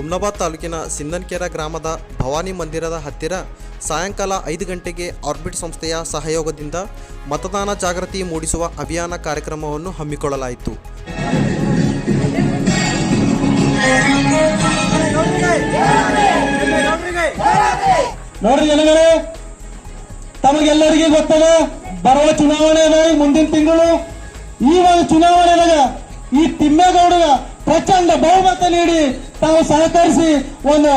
ಹುಮ್ನಾಬಾದ್ ತಾಲೂಕಿನ ಸಿಂದನ್ಕೆರ ಗ್ರಾಮದ ಭವಾನಿ ಮಂದಿರದ ಹತ್ತಿರ ಸಾಯಂಕಾಲ ಐದು ಗಂಟೆಗೆ ಆರ್ಬಿಟ್ ಸಂಸ್ಥೆಯ ಸಹಯೋಗದಿಂದ ಮತದಾನ ಜಾಗೃತಿ ಮೂಡಿಸುವ ಅಭಿಯಾನ ಕಾರ್ಯಕ್ರಮವನ್ನು ಹಮ್ಮಿಕೊಳ್ಳಲಾಯಿತು. ತಮಗೆಲ್ಲರಿಗೂ ಗೊತ್ತದ ಬರುವ ಚುನಾವಣೆ ಮುಂದಿನ ತಿಂಗಳು. ಈ ಒಂದು ಚುನಾವಣೆದಾಗ ಈ ತಿಮ್ಮೇಗೌಡಗ ಪ್ರಚಂಡ ಬಹುಮತ ನೀಡಿ ತಾವು ಸಹಕರಿಸಿ ಒಂದು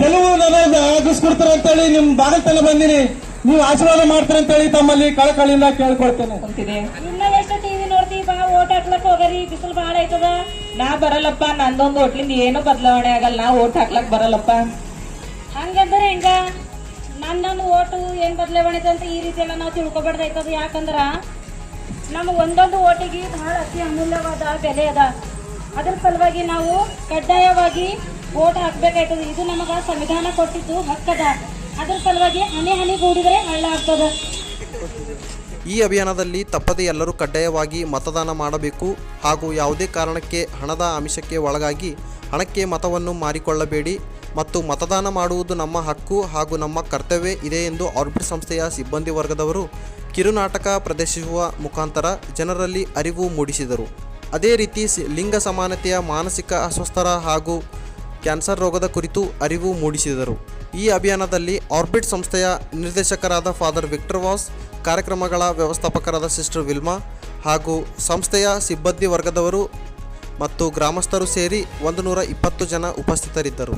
ಗೆಲುವು ನನಗೆ ಆಗಿಸ್ಕೊಡ್ತಾರೆ ಅಂತೇಳಿ ನಿಮ್ ಬಾಗಲ್ತಲ್ಲ ಬಂದಿನಿ. ನೀವು ಆಶೀರ್ವಾದ ಮಾಡ್ತಾರೆ ಅಂತೇಳಿ ತಮ್ಮಲ್ಲಿ ಕಳಕಳಿಯಿಂದ ಕೇಳ್ಕೊಳ್ತೇನೆ. ಎಷ್ಟು ಟಿವಿ ಬಾ ಹೋಗರಿ, ಬಿಸಿಲು ಬಹಳ ಐತದ ನಾ ಬರಲ್ಲಪ್ಪ, ನಂದೊಂದು ಹೋಟ್ಲಿಂದ ಏನು ಬದಲಾವಣೆ ಆಗಲ್ಲ, ನಾ ಓಟ್ ಹಾಕ್ಲಕ್ ಬರಲ್ಲಪ್ಪ. ಹಂಗಂದ್ರೆ ಹೆಂಗ? ನಂದೊಂದು ಓಟು ಏನ್ ಬದಲಾವಣೆ ಅಂತ ಈ ರೀತಿ ಎಲ್ಲ ನಾವು ತಿಳ್ಕೊಬಾರ್ದಾಯ್ತದ ಯಾಕಂದ್ರ? ನಮ್ಗೆ ಒಂದೊಂದು ಓಟಿಗೆ ಬಹಳ ಅತಿ ಅಮೂಲ್ಯವಾದ ಬೆಲೆ ಅದ. ಅದ್ರ ಸಲುವಾಗಿ ನಾವು ಕಡ್ಡಾಯವಾಗಿ ಓಟ್ ಹಾಕ್ಬೇಕಾಯ್ತದೆ ಇದು ನಮಗ ಸಂವಿಧಾನ ಕೊಟ್ಟಿದ್ದು ಹಕ್ಕದ. ಅದರ ಸಲುವಾಗಿ ಹನಿ ಹನಿ ಕೂಡಿದರೆ ಹಳ್ಳ ಆಗ್ತದ. ಈ ಅಭಿಯಾನದಲ್ಲಿ ತಪ್ಪದೆ ಎಲ್ಲರೂ ಕಡ್ಡಾಯವಾಗಿ ಮತದಾನ ಮಾಡಬೇಕು ಹಾಗೂ ಯಾವುದೇ ಕಾರಣಕ್ಕೆ ಹಣದ ಆಮಿಷಕ್ಕೆ ಒಳಗಾಗಿ ಹಣಕ್ಕೆ ಮತವನ್ನು ಮಾರಿಕೊಳ್ಳಬೇಡಿ ಮತ್ತು ಮತದಾನ ಮಾಡುವುದು ನಮ್ಮ ಹಕ್ಕು ಹಾಗೂ ನಮ್ಮ ಕರ್ತವ್ಯ ಇದೆ ಎಂದು ಆರ್ಬಿಟ್ ಸಂಸ್ಥೆಯ ಸಿಬ್ಬಂದಿ ವರ್ಗದವರು ಕಿರುನಾಟಕ ಪ್ರದರ್ಶಿಸುವ ಮುಖಾಂತರ ಜನರಲ್ಲಿ ಅರಿವು ಮೂಡಿಸಿದರು. ಅದೇ ರೀತಿ ಲಿಂಗ ಸಮಾನತೆಯ ಮಾನಸಿಕ ಅಸ್ವಸ್ಥರ ಹಾಗೂ ಕ್ಯಾನ್ಸರ್ ರೋಗದ ಕುರಿತು ಅರಿವು ಮೂಡಿಸಿದರು. ಈ ಅಭಿಯಾನದಲ್ಲಿ ಆರ್ಬಿಟ್ ಸಂಸ್ಥೆಯ ನಿರ್ದೇಶಕರಾದ ಫಾದರ್ ವಿಕ್ಟರ್ ವಾಸ್, ಕಾರ್ಯಕ್ರಮಗಳ ವ್ಯವಸ್ಥಾಪಕರಾದ ಸಿಸ್ಟರ್ ವಿಲ್ಮಾ ಹಾಗೂ ಸಂಸ್ಥೆಯ ಸಿಬ್ಬಂದಿ ವರ್ಗದವರು ಮತ್ತು ಗ್ರಾಮಸ್ಥರು ಸೇರಿ ಒಂದು ನೂರ ಇಪ್ಪತ್ತು ಜನ ಉಪಸ್ಥಿತರಿದ್ದರು.